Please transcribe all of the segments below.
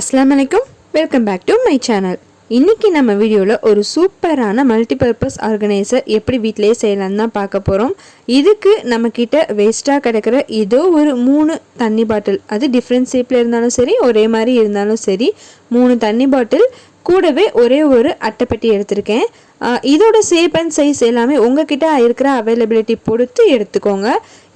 அஸ்லாம் வலைக்கும் welcome back to my channel இன்றைக்கி நம்ம வீடியோவில் ஒரு சூப்பரான மல்டிபர்பஸ் ஆர்கனைசர் எப்படி வீட்டிலேயே செய்யலான்னு தான் பார்க்க போகிறோம் இதுக்கு நம்மக்கிட்ட வேஸ்ட்டாக கிடக்கிற ஏதோ ஒரு மூணு தண்ணி பாட்டில் அது டிஃப்ரெண்ட் ஷேப்பில் இருந்தாலும் சரி ஒரே மாதிரி இருந்தாலும் சரி மூணு தண்ணி பாட்டில் கூடவே ஒரே ஒரு அட்டைப்பெட்டி எடுத்திருக்கேன். இதோட ஷேப் அண்ட் சைஸ் எல்லாமே உங்ககிட்ட இருக்கிற அவைலபிலிட்டி பொறுத்து எடுத்துக்கோங்க.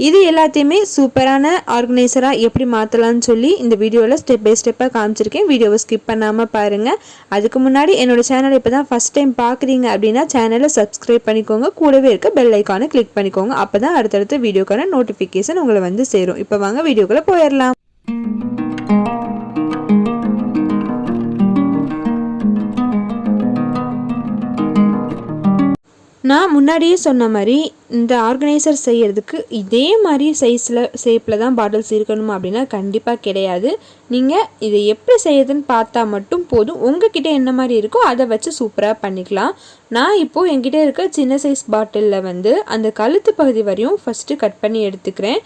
இது எல்லாத்தையுமே சூப்பரான ஆர்கனைசராக எப்படி மாற்றலாம்னு சொல்லி இந்த வீடியோவில் ஸ்டெப் பை ஸ்டெப்பாக காமிச்சிருக்கேன். வீடியோவை ஸ்கிப் பண்ணாமல் பாருங்கள் அதுக்கு முன்னாடி என்னோடய சேனல் இப்போ தான் ஃபஸ்ட் டைம் பார்க்குறீங்க அப்படின்னா சேனலை சப்ஸ்கிரைப் பண்ணிக்கோங்க. கூடவே இருக்க பெல் ஐக்கானை கிளிக் பண்ணிக்கோங்க. அப்போ தான் அடுத்தடுத்த வீடியோக்கான நோட்டிஃபிகேஷன் உங்களை வந்து சேரும். இப்போ வாங்க வீடியோக்குள்ளே போயிடலாம். நான் முன்னாடியே சொன்ன மாதிரி இந்த ஆர்கனைசர் செய்கிறதுக்கு இதே மாதிரி சைஸில் ஷேப்பில் தான் பாட்டில்ஸ் இருக்கணும் அப்படின்னா கண்டிப்பாக கிடையாது. நீங்கள் இதை எப்படி செய்யுதுன்னு பார்த்தா மட்டும் போதும். உங்ககிட்ட என்ன மாதிரி இருக்கோ அதை வச்சு சூப்பராக பண்ணிக்கலாம். நான் இப்போது என்கிட்ட இருக்க சின்ன சைஸ் பாட்டிலில் வந்து அந்த கழுத்து பகுதி வரையும் ஃபஸ்ட்டு கட் பண்ணி எடுத்துக்கிறேன்.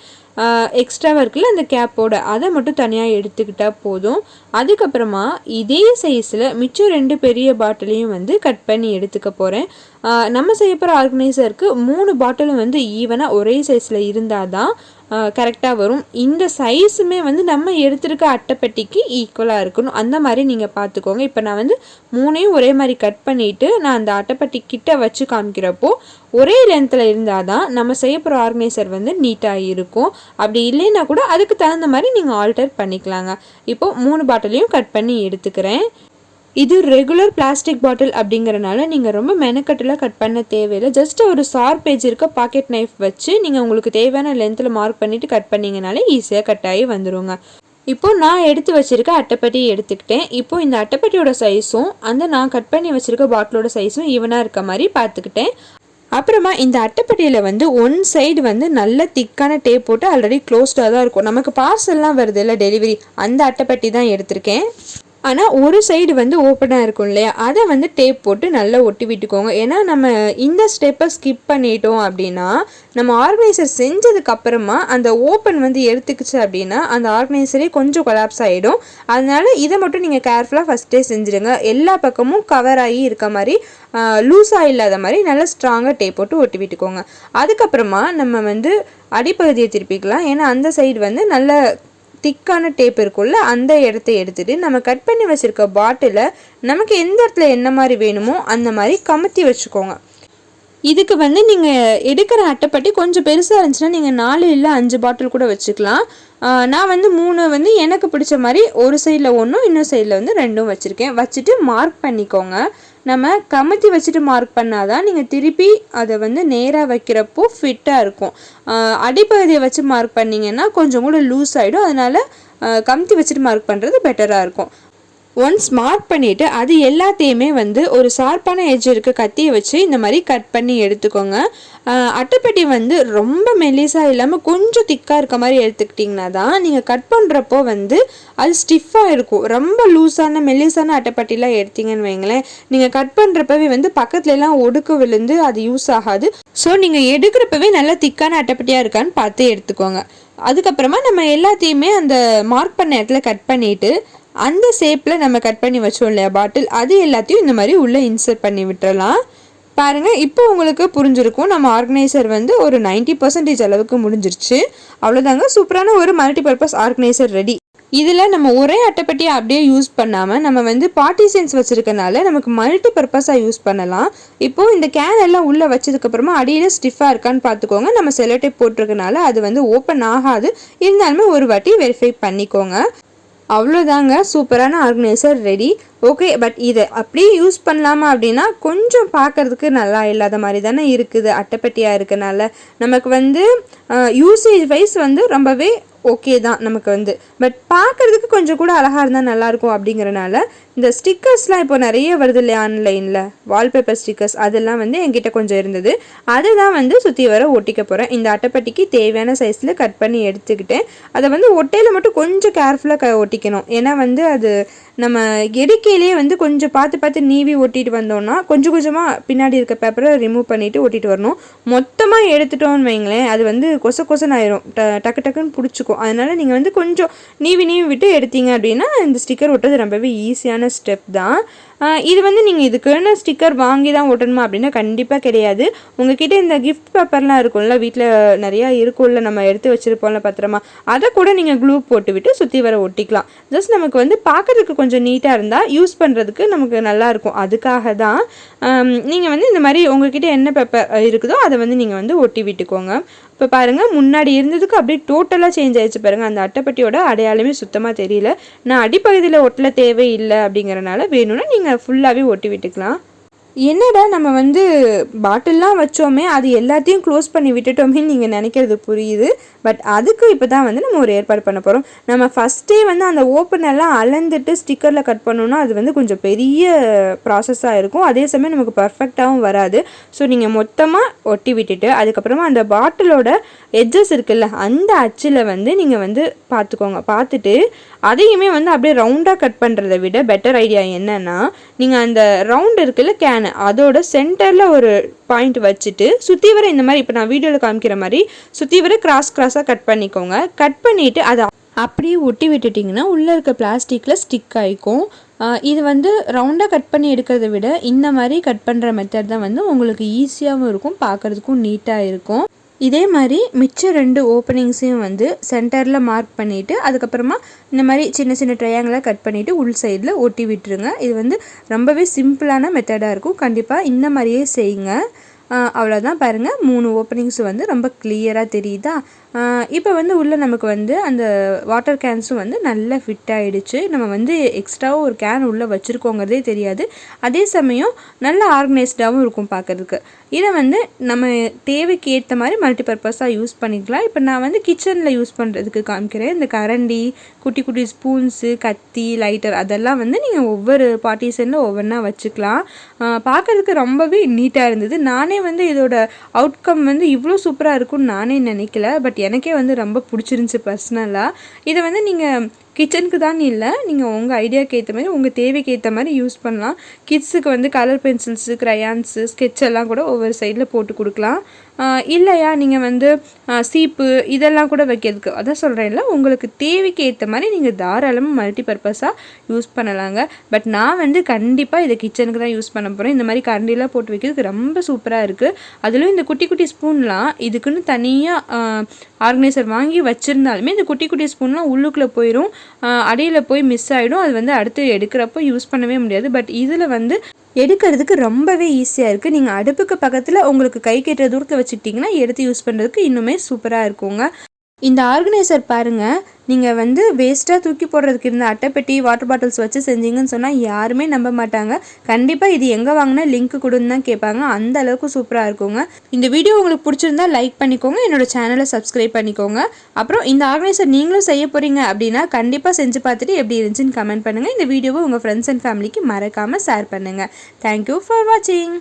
எக்ஸ்ட்ரா இருக்குல்ல அந்த கேப்போட அதை மட்டும் தனியாக எடுத்துக்கிட்டால் போதும். அதுக்கப்புறமா இதே சைஸில் மிச்சம் ரெண்டு பெரிய பாட்டிலையும் வந்து கட் பண்ணி எடுத்துக்க போகிறேன் நம்ம செய்ய போகிற ஆர்கனைசருக்கு மூணு பாட்டிலும் வந்து ஈவனாக ஒரே சைஸில் இருந்தால் தான் கரெக்டாக வரும். இந்த சைஸுமே வந்து நம்ம எடுத்திருக்க அட்டைப்பெட்டிக்கு ஈக்குவலாக இருக்கணும். அந்த மாதிரி நீங்கள் பார்த்துக்கோங்க இப்போ நான் வந்து மூணையும் ஒரே மாதிரி கட் பண்ணிவிட்டு நான் அந்த அட்டைப்பெட்டி கிட்ட வச்சு காமிக்கிறப்போ ஒரே லென்த்தில் இருந்தால் தான் நம்ம செய்ய போகிற ஆர்கனைசர் வந்து நீட்டாக இருக்கும். அப்படி இல்லைன்னா கூட அதுக்கு தகுந்த மாதிரி நீங்கள் ஆல்டர் பண்ணிக்கலாங்க. இப்போது மூணு பாட்டிலையும் கட் பண்ணி எடுத்துக்கிறேன். இது ரெகுலர் பிளாஸ்டிக் பாட்டில் அப்படிங்கிறனால நீங்கள் ரொம்ப மெனக்கட்டில் கட் பண்ண தேவையில்லை. ஜஸ்ட் ஒரு சார் பேஜ் இருக்க பாக்கெட் நைஃப் வச்சு நீங்கள் உங்களுக்கு தேவையான லென்த்தில் மார்க் பண்ணிவிட்டு கட் பண்ணிங்கனாலே ஈஸியாக கட் ஆகி வந்துருங்க. இப்போ நான் எடுத்து வச்சிருக்க அட்டைப்பட்டி எடுத்துக்கிட்டேன். இப்போ இந்த அட்டைப்பெட்டியோட சைஸும் அந்த நான் கட் பண்ணி வச்சிருக்க பாட்டிலோட சைஸும் ஈவனாக இருக்க மாதிரி பார்த்துக்கிட்டேன். அப்புறமா இந்த அட்டைப்பட்டியில் வந்து ஒன் சைடு வந்து நல்ல திக்கான டேப் போட்டு ஆல்ரெடி க்ளோஸ்டாக தான் இருக்கும். நமக்கு பார்சல்லாம் வருது இல்லை டெலிவரி அந்த அட்டைப்பெட்டி தான் எடுத்திருக்கேன். ஆனால் ஒரு சைடு வந்து ஓப்பனாக இருக்கும் இல்லையா? அதை வந்து டேப் போட்டு நல்லா ஒட்டி விட்டுக்கோங்க. ஏன்னா நம்ம இந்த ஸ்டெப்பை ஸ்கிப் பண்ணிட்டோம் அப்படின்னா நம்ம ஆர்கனைசர் செஞ்சதுக்கப்புறமா அந்த ஓப்பன் வந்து எடுத்துக்கிச்சு அப்படின்னா அந்த ஆர்கனைசரே கொஞ்சம் கொலாப்ஸ் ஆகிடும் அதனால இதை மட்டும் நீங்கள் கேர்ஃபுல்லாக ஃபஸ்ட்டே செஞ்சுடுங்க எல்லா பக்கமும் கவர் ஆகி இருக்க மாதிரி லூஸாக இல்லாத மாதிரி நல்லா ஸ்ட்ராங்காக டேப் போட்டு ஒட்டி விட்டுக்கோங்க. அதுக்கப்புறமா நம்ம வந்து அடிப்பகுதியை திருப்பிக்கலாம். ஏன்னா அந்த சைடு வந்து நல்ல திக்கான டேப் இருக்கும்ல அந்த இடத்த எடுத்துகிட்டு நம்ம கட் பண்ணி வச்சுருக்க பாட்டிலை நமக்கு எந்த இடத்துல என்ன மாதிரி வேணுமோ அந்த மாதிரி கமுத்தி வச்சுக்கோங்க. இதுக்கு வந்து நீங்கள் எடுக்கிற அட்டைப்பட்டி கொஞ்சம் பெருசாக இருந்துச்சுன்னா நீங்கள் நாலு இல்லை அஞ்சு பாட்டில் கூட வச்சுக்கலாம். நான் வந்து மூணு வந்து எனக்கு பிடிச்ச மாதிரி ஒரு சைடில் ஒன்றும் இன்னொரு சைடில் வந்து ரெண்டும் வச்சுருக்கேன். வச்சுட்டு மார்க் பண்ணிக்கோங்க. நம்ம கமுத்தி வச்சுட்டு மார்க் பண்ணாதான் நீங்கள் திருப்பி அதை வந்து நேராக வைக்கிறப்போ ஃபிட்டாக இருக்கும். அடிப்பகுதியை வச்சு மார்க் பண்ணிங்கன்னா கொஞ்சம் கூட லூஸ் ஆகிடும் அதனால் கமுத்தி வச்சுட்டு மார்க் பண்ணுறது பெட்டராக இருக்கும். ஒன்ஸ் மார்க் பண்ணிவிட்டு அது எல்லாத்தையுமே வந்து ஒரு ஷார்ப்பான எஜ் இருக்க கத்தியை வச்சு இந்த மாதிரி கட் பண்ணி எடுத்துக்கோங்க. அட்டைப்பெட்டி வந்து ரொம்ப மெல்லிஸாக இல்லாமல் கொஞ்சம் திக்காக இருக்க மாதிரி எடுத்துக்கிட்டிங்கன்னா தான் நீங்கள் கட் பண்ணுறப்போ வந்து அது ஸ்டிஃபாக இருக்கும். ரொம்ப லூஸான மெல்லிஸான அட்டைப்பட்டிலாம் எடுத்தீங்கன்னு வைங்களேன். நீங்கள் கட் பண்ணுறப்பவே வந்து பக்கத்துலலாம் ஒடுக்கு விழுந்து அது யூஸ் ஆகாது. ஸோ நீங்கள் எடுக்கிறப்பவே நல்லா திக்கான அட்டைப்பட்டியாக இருக்கான்னு பார்த்து எடுத்துக்கோங்க. அதுக்கப்புறமா நம்ம எல்லாத்தையுமே அந்த மார்க் பண்ண இடத்துல கட் பண்ணிவிட்டு அந்த ஷேப்பில் நம்ம கட் பண்ணி வச்சோம் இல்லையா பாட்டில் அது எல்லாத்தையும் இந்த மாதிரி உள்ளே இன்சர்ட் பண்ணி விட்டுறலாம். பாருங்கள் இப்போ உங்களுக்கு புரிஞ்சிருக்கும். நம்ம ஆர்கனைசர் வந்து ஒரு நைன்டி பர்சன்டேஜ் அளவுக்கு முடிஞ்சிருச்சு. அவ்வளோதாங்க சூப்பரான ஒரு மல்டி பர்பஸ் ஆர்கனைசர் ரெடி இதில் நம்ம ஒரே அட்டைப்பட்டியை அப்படியே யூஸ் பண்ணாமல் நம்ம வந்து பார்ட்டிசன்ஸ் வச்சுருக்கனால நமக்கு மல்டி பர்பஸாக யூஸ் பண்ணலாம். இப்போது இந்த கேன் எல்லாம் உள்ளே வச்சதுக்கப்புறமா அடியில் ஸ்டிஃபாக இருக்கான்னு பார்த்துக்கோங்க. நம்ம செலோடேப் போட்டிருக்கனால அது வந்து ஓப்பன் ஆகாது. இருந்தாலுமே ஒரு வாட்டி வெரிஃபை பண்ணிக்கோங்க. அவ்வளோதாங்க சூப்பரான ஆர்கனைசர் ரெடி ஓகே பட் இதை அப்படியே யூஸ் பண்ணலாமா அப்படின்னா கொஞ்சம் பார்க்குறதுக்கு நல்லா இல்லாத மாதிரி தானே இருக்குது அட்டைப்பட்டியாக இருக்கனால. நமக்கு வந்து யூசேஜ் வைஸ் வந்து ரொம்பவே ஓகே தான் நமக்கு வந்து. பட் பார்க்குறதுக்கு கொஞ்சம் கூட அழகாக இருந்தால் நல்லாயிருக்கும் அப்படிங்கிறனால இந்த ஸ்டிக்கர்ஸ்லாம் இப்போ நிறைய வருது இல்லையா ஆன்லைனில் வால்பேப்பர் ஸ்டிக்கர்ஸ் அதெல்லாம் வந்து என்கிட்ட கொஞ்சம் இருந்தது. அதை தான் வந்து சுற்றி வர ஒட்டிக்க போகிறேன் இந்த அட்டைப்பட்டிக்கு தேவையான சைஸில் கட் பண்ணி எடுத்துக்கிட்டேன். அதை வந்து ஒட்டையில் மட்டும் கொஞ்சம் கேர்ஃபுல்லாக க ஒட்டிக்கணும். ஏன்னா வந்து அது நம்ம எடுக்கையிலே வந்து கொஞ்சம் பார்த்து பார்த்து நீவி ஒட்டிட்டு வந்தோம்னா கொஞ்சம் கொஞ்சமாக பின்னாடி இருக்க பேப்பரை ரிமூவ் பண்ணிவிட்டு ஒட்டிட்டு வரணும். மொத்தமாக எடுத்துட்டோம்னு வைங்களேன் அது வந்து கொச கொசன் ஆயிரும். ட டக்கு டக்குன்னு பிடிச்சிக்கும். இருக்கும் அதனால் நீங்கள் வந்து கொஞ்சம் நீவி நீவி விட்டு எடுத்தீங்க அப்படின்னா இந்த ஸ்டிக்கர் ஒட்டுறது ரொம்பவே ஈஸியான ஸ்டெப் தான். இது வந்து நீங்கள் இதுக்குன்னு ஸ்டிக்கர் வாங்கி தான் ஒட்டணுமா அப்படின்னா கண்டிப்பாக கிடையாது. உங்ககிட்ட இந்த கிஃப்ட் பேப்பர்லாம் இருக்கும்ல வீட்டில் நிறையா இருக்கும்ல நம்ம எடுத்து வச்சுருப்போம்ல பத்திரமா அதை கூட நீங்கள் க்ளூ போட்டு விட்டு சுற்றி வர ஒட்டிக்கலாம். ஜஸ்ட் நமக்கு வந்து பார்க்குறதுக்கு கொஞ்சம் நீட்டாக இருந்தால் யூஸ் பண்ணுறதுக்கு நமக்கு நல்லாயிருக்கும் அதுக்காக தான் நீங்கள் வந்து இந்த மாதிரி உங்ககிட்ட என்ன பேப்பர் இருக்குதோ அதை வந்து நீங்கள் வந்து ஒட்டி விட்டுக்கோங்க. இப்போ பாருங்கள் முன்னாடி இருந்ததுக்கு அப்படியே டோட்டலாக சேஞ்ச் ஆயிடுச்சு பாருங்கள் அந்த அட்டைப்பட்டியோட அடையாளமே சுத்தமாக தெரியல. நான் அடிப்பகுதியில் ஒட்டல தேவையில்லை அப்படிங்கிறனால வேணும்னா நீங்கள் ஃபுல்லாகவே ஒட்டி விட்டுக்கலாம். என்னடா நம்ம வந்து பாட்டில்லாம் வச்சோமே அது எல்லாத்தையும் க்ளோஸ் பண்ணி விட்டுட்டோமேன்னு நீங்கள் நினைக்கிறது புரியுது. பட் அதுக்கு இப்போ தான் வந்து நம்ம ஒரு ஏற்பாடு பண்ண போகிறோம் நம்ம ஃபஸ்ட்டே வந்து அந்த ஓப்பனெல்லாம் அளந்துட்டு ஸ்டிக்கரில் கட் பண்ணோன்னா அது வந்து கொஞ்சம் பெரிய ப்ராசஸாக இருக்கும். அதே சமயம் நமக்கு பர்ஃபெக்டாகவும் வராது. ஸோ நீங்கள் மொத்தமாக ஒட்டி விட்டுட்டு அதுக்கப்புறமா அந்த பாட்டிலோட எட்ஜஸ் இருக்குல்ல அந்த அச்சில் வந்து நீங்கள் வந்து பார்த்துக்கோங்க பார்த்துட்டு அதையுமே வந்து அப்படியே ரவுண்டாக கட் பண்ணுறத விட பெட்டர் ஐடியா என்னென்னா நீங்கள் அந்த ரவுண்ட் இருக்குல்ல கேனு அதோட சென்டரில் ஒரு பாயிண்ட் வச்சுட்டு சுற்றி வர இந்த மாதிரி இப்போ நான் வீடியோவில் காமிக்கிற மாதிரி சுற்றி வர கிராஸ் கிராஸாக கட் பண்ணிக்கோங்க. கட் பண்ணிவிட்டு அதை அப்படியே ஒட்டி விட்டுட்டிங்கன்னா உள்ளே இருக்க பிளாஸ்டிக்கில் ஸ்டிக் ஆகிக்கும் இது வந்து ரவுண்டாக கட் பண்ணி எடுக்கிறத விட இந்த மாதிரி கட் பண்ணுற மெத்தட் தான் வந்து உங்களுக்கு ஈஸியாகவும் இருக்கும் பார்க்குறதுக்கும் நீட்டாக இருக்கும். இதே மாதிரி மிச்ச ரெண்டு ஓப்பனிங்ஸையும் வந்து சென்டரில் மார்க் பண்ணிவிட்டு அதுக்கப்புறமா இந்த மாதிரி சின்ன சின்ன ட்ரையாங்கிளாக கட் பண்ணிவிட்டு உள் சைடில் ஒட்டி விட்டுருங்க. இது வந்து ரொம்பவே சிம்பிளான மெத்தடாக இருக்கும். கண்டிப்பாக இந்த மாதிரியே செய்யுங்க. அவ்வளோதான் பாருங்கள் மூணு ஓப்பனிங்ஸ் வந்து ரொம்ப கிளியராக தெரியுதா? இப்போ வந்து உள்ளே நமக்கு வந்து அந்த வாட்டர் கேன்ஸும் வந்து நல்லா ஃபிட் ஆகிடுச்சு நம்ம வந்து எக்ஸ்ட்ராவும் ஒரு கேன் உள்ளே வச்சுருக்கோங்கிறதே தெரியாது. அதே சமயம் நல்லா ஆர்கனைஸ்டாகவும் இருக்கும் பார்க்குறதுக்கு இதை வந்து நம்ம தேவைக்கு ஏற்ற மாதிரி மல்டிபர்பஸாக யூஸ் பண்ணிக்கலாம். இப்போ நான் வந்து கிச்சனில் யூஸ் பண்ணுறதுக்கு காமிக்கிறேன். இந்த கரண்டி குட்டி குட்டி ஸ்பூன்ஸு கத்தி லைட்டர் அதெல்லாம் வந்து நீங்கள் ஒவ்வொரு பார்ட்டிஷனில் ஒவ்வொன்றா வச்சுக்கலாம். பார்க்குறதுக்கு ரொம்பவே நீட்டாக இருந்தது. நானே வந்து இதோட அவுட்கம் வந்து இவ்வளோ சூப்பராக இருக்கும்னு நானே நினைக்கல. பட் எனக்கே வந்து ரொம்ப பிடிச்சிருந்துச்சி பர்சனலாக இதை வந்து நீங்கள் கிச்சனுக்கு தான் இல்லை. நீங்கள் உங்கள் ஐடியாவுக்கு ஏற்ற மாதிரி உங்கள் தேவைக்கு ஏற்ற மாதிரி யூஸ் பண்ணலாம். கிட்ஸுக்கு வந்து கலர் பென்சில்ஸு க்ரையான்ஸு ஸ்கெட்ச் எல்லாம் கூட ஒவ்வொரு சைடில் போட்டு கொடுக்கலாம். இல்லையா? நீங்கள் வந்து சீப்பு இதெல்லாம் கூட வைக்கிறதுக்கு. அதான் சொல்கிறேன்ல உங்களுக்கு தேவைக்கு ஏற்ற மாதிரி நீங்கள் தாராளமாக மல்டி பர்பஸாக யூஸ் பண்ணலாங்க. பட் நான் வந்து கண்டிப்பாக இதை கிச்சனுக்கு தான் யூஸ் பண்ண போகிறேன் இந்த மாதிரி கரண்டிலாம் போட்டு வைக்கிறதுக்கு ரொம்ப சூப்பராக இருக்குது அதுலேயும் இந்த குட்டி குட்டி ஸ்பூன்லாம் இதுக்குன்னு தனியாக ஆர்கனைசர் வாங்கி வச்சுருந்தாலுமே இந்த குட்டி குட்டி ஸ்பூன்லாம் உள்ளுக்குள்ளே போயிடும் அடியில் போய் மிஸ் ஆகிடும் அது வந்து அடுத்து எடுக்கிறப்போ யூஸ் பண்ணவே முடியாது. பட் இதில் வந்து எடுக்கிறதுக்கு ரொம்பவே ஈஸியாக இருக்குது நீங்கள் அடுப்புக்கு பக்கத்தில் உங்களுக்கு கை கெட்டுற தூரத்தில் வச்சுக்கிட்டிங்கன்னா எடுத்து யூஸ் பண்ணுறதுக்கு இன்னுமே சூப்பராக இருக்குங்க. இந்த ஆர்கனைசர் பாருங்கள் நீங்கள் வந்து வேஸ்ட்டாக தூக்கி போடுறதுக்கு இருந்த அட்டைப்பெட்டி வாட்டர் பாட்டில்ஸ் வச்சு செஞ்சீங்கன்னு சொன்னால் யாருமே நம்ப மாட்டாங்க. கண்டிப்பாக இது எங்கே வாங்கினா லிங்க் கொடுன்னு தான் கேட்பாங்க. அந்த அளவுக்கு சூப்பராக இருக்குங்க. இந்த வீடியோ உங்களுக்கு பிடிச்சிருந்தா லைக் பண்ணிக்கோங்க. என்னோட சேனலை சப்ஸ்கிரைப் பண்ணிக்கோங்க. அப்புறம் இந்த ஆர்கனைசர் நீங்களும் செய்ய போகிறீங்க அப்படின்னா கண்டிப்பாக செஞ்சு பார்த்துட்டு எப்படி இருந்துச்சுன்னு கமெண்ட் பண்ணுங்கள் இந்த வீடியோவை உங்கள் ஃப்ரெண்ட்ஸ் அண்ட் ஃபேமிலிக்கு மறக்காமல் ஷேர் பண்ணுங்கள் தேங்க்யூ ஃபார் வாட்சிங்